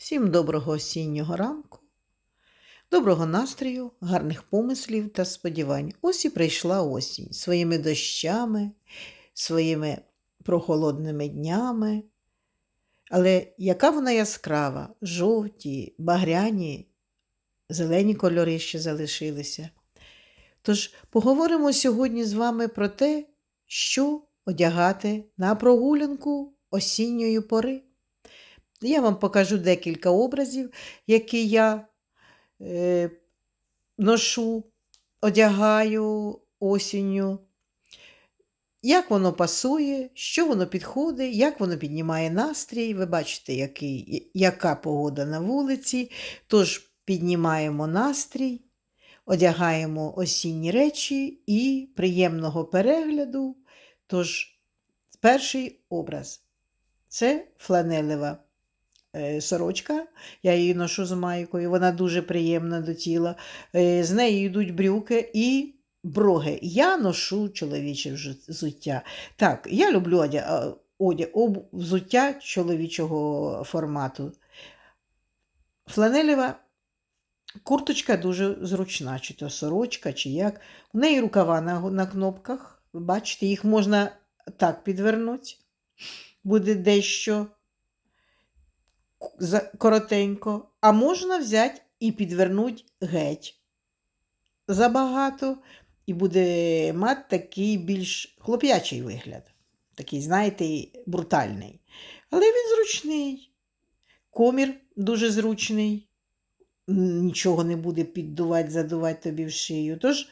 Всім доброго осіннього ранку, доброго настрою, гарних помислів та сподівань. Ось і прийшла осінь своїми дощами, своїми прохолодними днями. Але яка вона яскрава, жовті, багряні, зелені кольори ще залишилися. Тож поговоримо сьогодні з вами про те, що одягати на прогулянку осінньої пори. Я вам покажу декілька образів, які я е, ношу, одягаю осінню. Як воно пасує, що воно підходить, як воно піднімає настрій. Ви бачите, який, яка погода на вулиці. Тож піднімаємо настрій, одягаємо осінні речі і приємного перегляду. Тож, перший образ це фланелева сорочка. Я її ношу з майкою, вона дуже приємна до тіла. Е, З нею йдуть брюки і броги. Я ношу чоловіче взуття. Так, я люблю одяг, одяг, об- взуття чоловічого формату. Фланелева курточка дуже зручна, чи то сорочка, чи як. У неї рукава на, на кнопках. Бачите, їх можна так підвернути. Буде дещо коротенько, а можна взяти і підвернути геть забагато, і буде мати такий більш хлоп'ячий вигляд. Такий, знаєте, брутальний. Але він зручний. Комір дуже зручний. Нічого не буде піддувати, задувати тобі в шию. Тож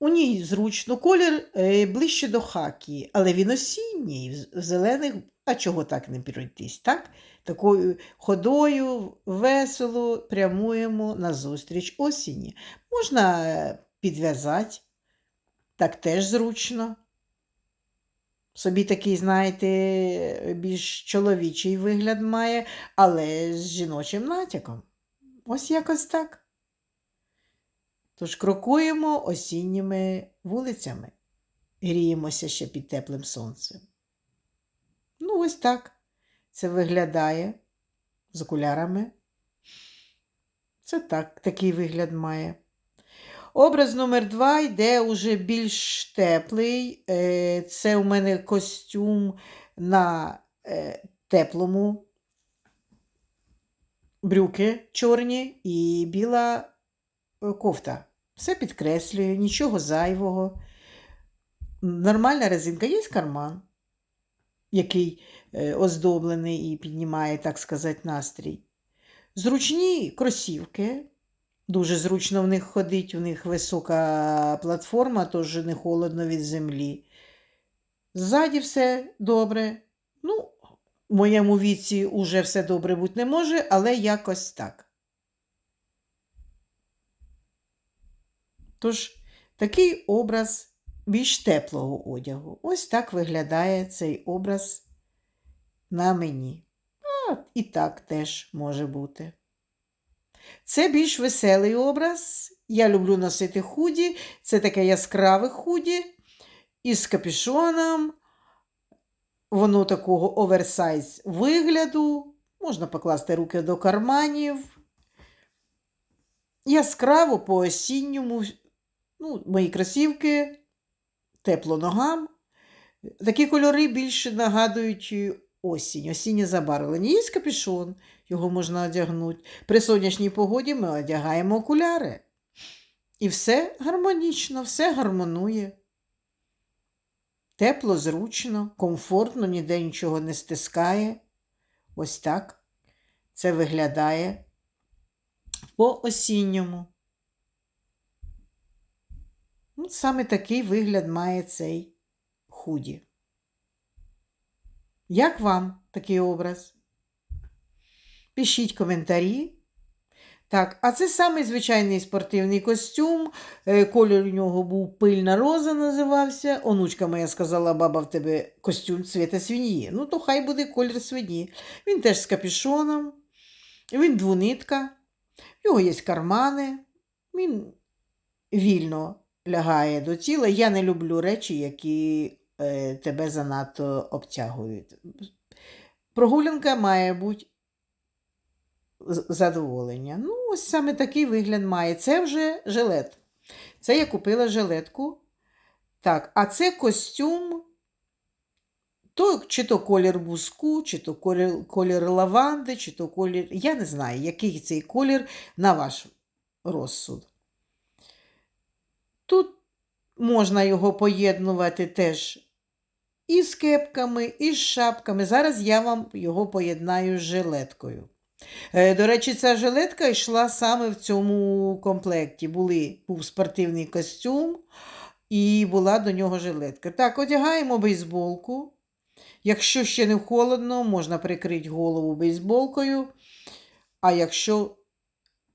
у ній зручно колір е, ближче до хакі, але він осінній, в- зелених, а чого так не пройтись, так? Такою ходою весело прямуємо назустріч осінні. Можна е, підв'язати, так теж зручно. Собі такий, знаєте, більш чоловічий вигляд має, але з жіночим натяком. Ось якось так. Тож крокуємо осінніми вулицями, гріємося ще під теплим сонцем. Ну, ось так це виглядає з окулярами. Це так, такий вигляд має. Образ номер два йде уже більш теплий. Е, Це у мене костюм на е, теплому брюки чорні і біла е, кофта. Все підкреслюю, нічого зайвого. Нормальна резинка, є карман, який е, оздоблений і піднімає, так сказати, настрій. Зручні кросівки. Дуже зручно в них ходить, у них висока платформа, тож не холодно від землі. Ззаді все добре. Ну, в моєму віці уже все добре бути не може, але якось так. Тож, такий образ більш теплого одягу. Ось так виглядає цей образ на мені. А, і так теж може бути. Це більш веселий образ. Я люблю носити худі. Це таке яскраве худі із капюшоном. Воно такого оверсайз вигляду. Можна покласти руки до карманів. Яскраво по осінньому. Ну, мої кросівки, тепло ногам. Такі кольори більше нагадують осінь, осіннє забарвлення. Є капюшон, його можна одягнути. При сонячній погоді ми одягаємо окуляри. І все гармонічно, все гармонує. Тепло, зручно, комфортно, ніде нічого не стискає. Ось так це виглядає по осінньому. Ну, саме такий вигляд має цей худі. Як вам такий образ? Пишіть коментарі. Так, а це самий звичайний спортивний костюм. Е, Колір у нього був пильна роза, називався. Онучка моя сказала, баба, в тебе костюм цвіта свиньї. Ну, то хай буде колір свині. Він теж з капюшоном, він двунитка, в нього є кармани, він вільно лягає до тіла. Я не люблю речі, які е, тебе занадто обтягують. Прогулянка має бути задоволення. Ну, ось саме такий вигляд має. Це вже жилет. Це я купила жилетку. Так, а це костюм. То, чи то колір буску, чи то колір, колір лаванди, чи то колір. Я не знаю, який цей колір на ваш розсуд. Тут можна його поєднувати теж і з кепками, і з шапками. Зараз я вам його поєднаю з жилеткою. Е, До речі, ця жилетка йшла саме в цьому комплекті. Були, був спортивний костюм і була до нього жилетка. Так, одягаємо бейсболку. Якщо ще не холодно, можна прикрити голову бейсболкою. А якщо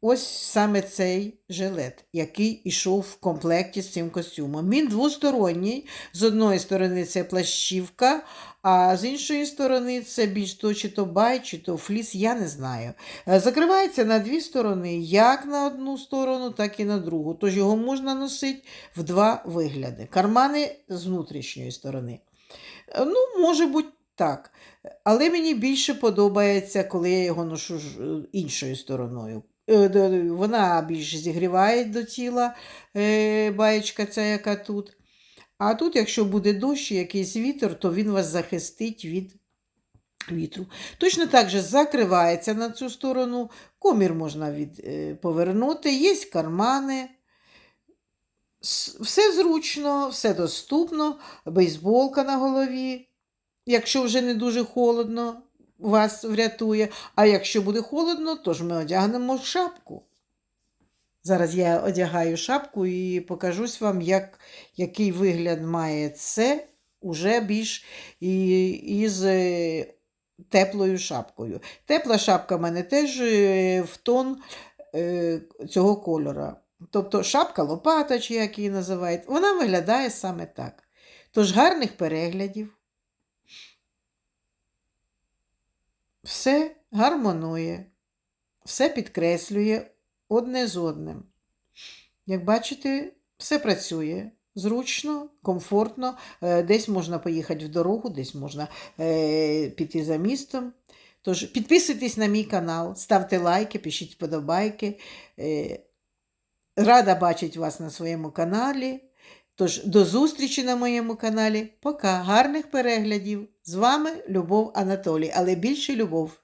ось саме цей жилет, який ішов в комплекті з цим костюмом. Він двосторонній. З одної сторони це плащівка, а з іншої сторони це більш то чи то бай, чи то фліс, я не знаю. Е, Закривається на дві сторони, як на одну сторону, так і на другу. Тож його можна носити в два вигляди. Кармани з внутрішньої сторони. Е, Ну, може бути так. Але мені більше подобається, коли я його ношу е, іншою стороною. Е, д- Вона більш зігріває до тіла е, баєчка ця, яка тут. А тут, якщо буде дощ і якийсь вітер, то він вас захистить від вітру. Точно так же закривається на цю сторону, комір можна від, е, повернути, є кармани. Все зручно, все доступно, бейсболка на голові. Якщо вже не дуже холодно, вас врятує. А якщо буде холодно, то ж ми одягнемо шапку. Зараз я одягаю шапку і покажусь вам, як, який вигляд має це уже більш і, із е, теплою шапкою. Тепла шапка в мене теж е, в тон е, цього кольора. Тобто шапка лопата, чи як її називають, вона виглядає саме так. Тож гарних переглядів. Все гармонує, все підкреслює одне з одним. Як бачите, все працює зручно, комфортно. Е, Десь можна поїхати в дорогу, десь можна е, піти за містом. Тож підписуйтесь на мій канал, ставте лайки, пишіть вподобайки. Е, Рада бачити вас на своєму каналі. Тож до зустрічі на моєму каналі. Пока. Гарних переглядів. З вами Любов Анатолій, але більше любов.